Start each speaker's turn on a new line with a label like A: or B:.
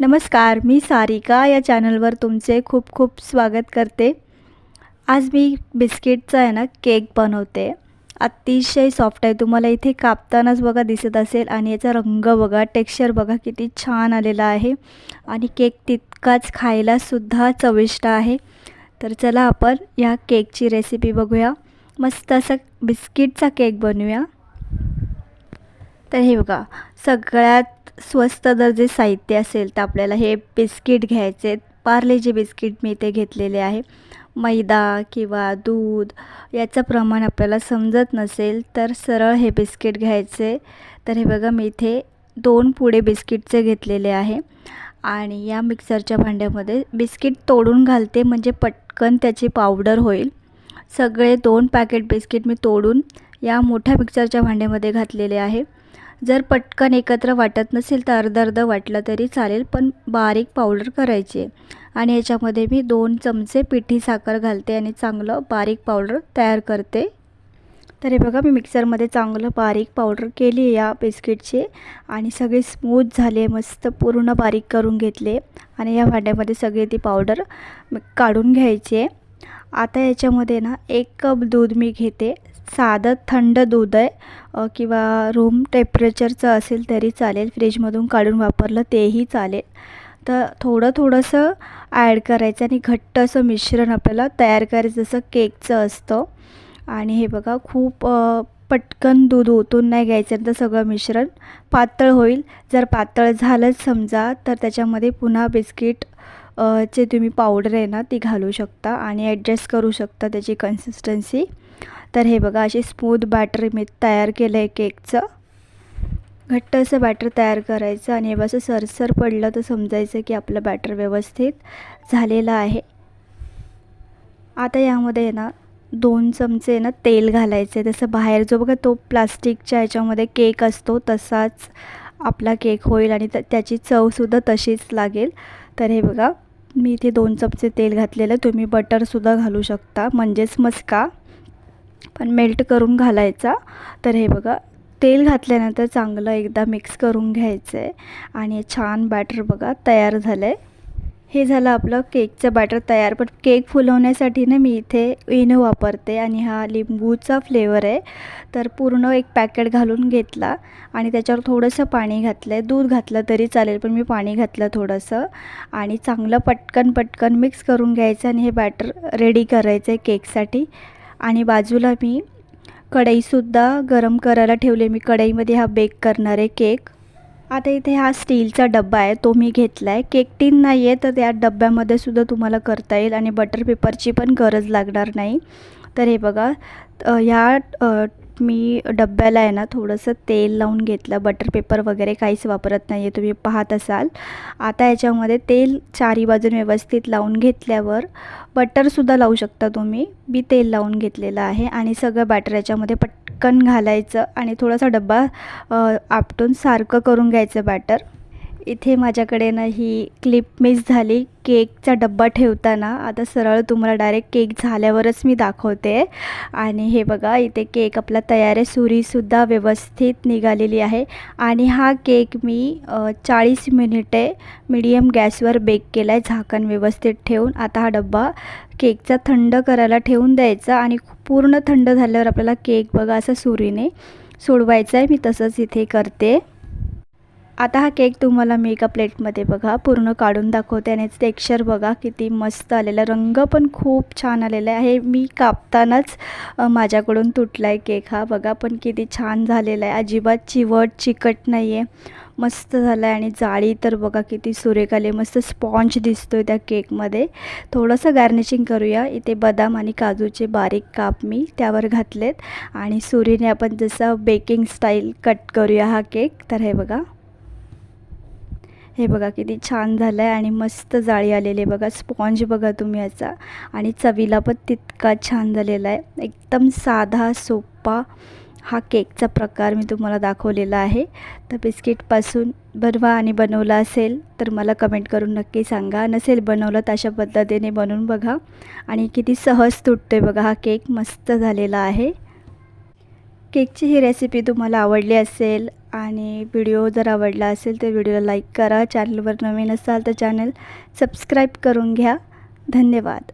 A: नमस्कार मी सारिका. या चॅनलवर तुमचे खूप खूप स्वागत करते. आज मी बिस्किटचा आहे ना केक बनवते. अतिशय सॉफ्ट आहे. तुम्हाला इथे कापतानाच बघा दिसत असेल आणि याचा रंग बघा टेक्स्चर बघा किती छान आलेला आहे. आणि केक तितकाच खायलासुद्धा चविष्ट आहे. तर चला आपण या केकची रेसिपी बघूया. मस्त असा बिस्किटचा केक बनवूया. तर हे बघा सगळ्यात स्वस्त जर जे साहित्य असेल तर आपल्याला हे बिस्किट घ्यायचे. पार्ले जे बिस्किट मी इथे घेतलेले आहे. मैदा किंवा दूध याचं प्रमाण आपल्याला समजत नसेल तर सरळ हे बिस्किट घ्यायचे. तर हे बघा मी इथे दोन पुढे बिस्किटचे घेतलेले आहे. आणि या मिक्सरच्या भांड्यामध्ये बिस्किट तोडून घालते म्हणजे पटकन त्याची पावडर होईल. सगळे दोन पॅकेट बिस्किट मी तोडून या मोठ्या मिक्सरच्या भांड्यामध्ये घातलेले आहे. जर पटकन एकत्र वाटत नसेल तर अर्ध अर्ध वाटलं तरी चालेल पण बारीक पावडर करायची. आणि याच्यामध्ये मी दोन चमचे पिठी साखर घालते आणि चांगलं बारीक पावडर तयार करते. तर हे बघा मी मिक्सरमध्ये चांगलं बारीक पावडर केली आहे या बिस्किटची आणि सगळे स्मूथ झाले मस्त पूर्ण बारीक करून घेतले. आणि या भांड्यामध्ये सगळी ती पावडर काढून घ्यायची. आहे आता याच्यामध्ये ना एक कप दूध मी घेते. साधं थंड दूध आहे किंवा रूम टेम्परेचरचं असेल तरी चालेल. फ्रीजमधून काढून वापरलं तेही चालेल. तर थोडं थोडंसं ॲड करायचं आणि घट्ट असं मिश्रण आपल्याला तयार करायचं जसं केकचं असतं. आणि हे बघा खूप पटकन दूध ओतून नाही घ्यायचं तर सगळं मिश्रण पातळ होईल. जर पातळ झालंच समजा तर त्याच्यामध्ये पुन्हा बिस्किट चे तुम्ही पावडर आहे ना ती घालू शकता आणि ॲडजस्ट करू शकता त्याची कन्सिस्टन्सी तर हे बघा अशी स्मूथ बॅटर मी तयार केलं आहे केकचं. घट्ट असं बॅटर तयार करायचं आणि हे असं सरसर पडलं तर समजायचं की आपलं बॅटर व्यवस्थित झालेलं आहे. आता यामध्ये ना दोन चमचे ना तेल घालायचे तसं बाहेर जो बघा तो प्लास्टिकच्या ह्याच्यामध्ये केक असतो तसाच आपला केक होईल आणि त्याची चवसुद्धा तशीच लागेल. तर हे बघा मी इथे दोन चमचे तेल घातलेलं तुम्ही बटरसुद्धा घालू शकता म्हणजेच मस्का. पण मेल्ट करून घालायचा. तर हे बघा तेल घातल्यानंतर चांगलं एकदा मिक्स करून घ्यायचं आहे आणि छान बॅटर बघा तयार झालं आहे हे झालं आपलं केकचं बॅटर तयार. पण केक फुलवण्यासाठी ना मी इथे इनो वापरते आणि हा लिंबूचा फ्लेवर आहे. तर पूर्ण एक पॅकेट घालून घेतला आणि त्याच्यावर थोडंसं पाणी घातलं आहे दूध घातलं तरी चालेल पण मी पाणी घातलं थोडंसं. आणि चांगलं पटकन पटकन मिक्स करून घ्यायचं आणि हे बॅटर रेडी करायचं आहे केकसाठी. आणि बाजूला मी कढईसुद्धा गरम करायला ठेवले. मी कढईमध्ये हा बेक करणार आहे केक आता इथे हा स्टीलचा डब्बा आहे तो मी घेतला आहे केक टीन नाही आहे तर त्या डब्यामध्ये सुद्धा तुम्हाला करता येईल आणि बटर पेपरची पण गरज लागणार नाही. तर हे बघा ह्या मी डब्याला आहे ना थोडंसं तेल लावून घेतलं. बटर पेपर वगैरे काहीच वापरत नाही आहे तुम्ही पाहत असाल. आता याच्यामध्ये तेल चारी बाजून व्यवस्थित लावून घेतल्यावर बटरसुद्धा लावू शकता तुम्ही. मी तेल लावून घेतलेलं आहे आणि सगळं बॅटर याच्यामध्ये पटकन घालायचं आणि थोडासा डब्बा आपटून सारखं करून घ्यायचं बॅटर इथे माझ्याकडे ना ही क्लिप मिस झाली. केकचा डब्बा ठेवताना. आता सरळ तुम्हाला डायरेक्ट केक झाल्यावरच मी दाखवते. आणि हे बघा इथे केक आपला तयार आहे. सुरीसुद्धा व्यवस्थित निघालेली आहे. आणि हा केक मी चाळीस मिनिटे मीडियम गॅसवर बेक केला आहे झाकण व्यवस्थित ठेवून. आता हा डब्बा केकचा थंड करायला ठेवून द्यायचा. आणि पूर्ण थंड झाल्यावर आपल्याला केक बघा असं सुरीने सोडवायचा आहे मी तसंच इथे करते. आता हा केक तुम्हाला मी एका प्लेटमध्ये बघा पूर्ण काढून दाखवते आणि टेक्स्चर बघा किती मस्त आलेला रंग पण खूप छान आलेला आहे. मी कापतानाच माझ्याकडून तुटला आहे केक हा. बघा पण किती छान झालेला आहे. अजिबात चिवट चिकट नाही आहे मस्त झाला आहे आणि जाळी तर बघा किती सुरेख आले मस्त स्पॉन्ज दिसतो आहे त्या केकमध्ये. थोडंसं गार्निशिंग करूया. इथे बदाम आणि काजूचे बारीक काप मी त्यावर घातलेत. आणि सुरीने आपण जसं बेकिंग स्टाईल कट करूया हा केक. तर हे बघा. हे बघा किती छान झालं आहे आणि मस्त जाळी आलेली आहे बघा स्पॉन्ज बघा तुम्ही याचा. आणि चवीला पण तितका छान झालेला आहे. एकदम साधा सोपा हा केकचा प्रकार मी तुम्हाला दाखवलेला आहे. तर बिस्किटपासून बनवा आणि बनवला असेल तर मला कमेंट करून नक्की सांगा. नसेल बनवलं तर अशा पद्धतीने बनवून बघा. आणि किती सहज तुटतो आहे बघा हा केक. मस्त झालेला आहे. केकची ही रेसिपी तुम्हाला आवडली असेल आणि व्हिडिओ जर आवडला असेल तर व्हिडिओला लाईक करा. चॅनलवर नवीन असाल तर चॅनल सबस्क्राईब करून घ्या. धन्यवाद.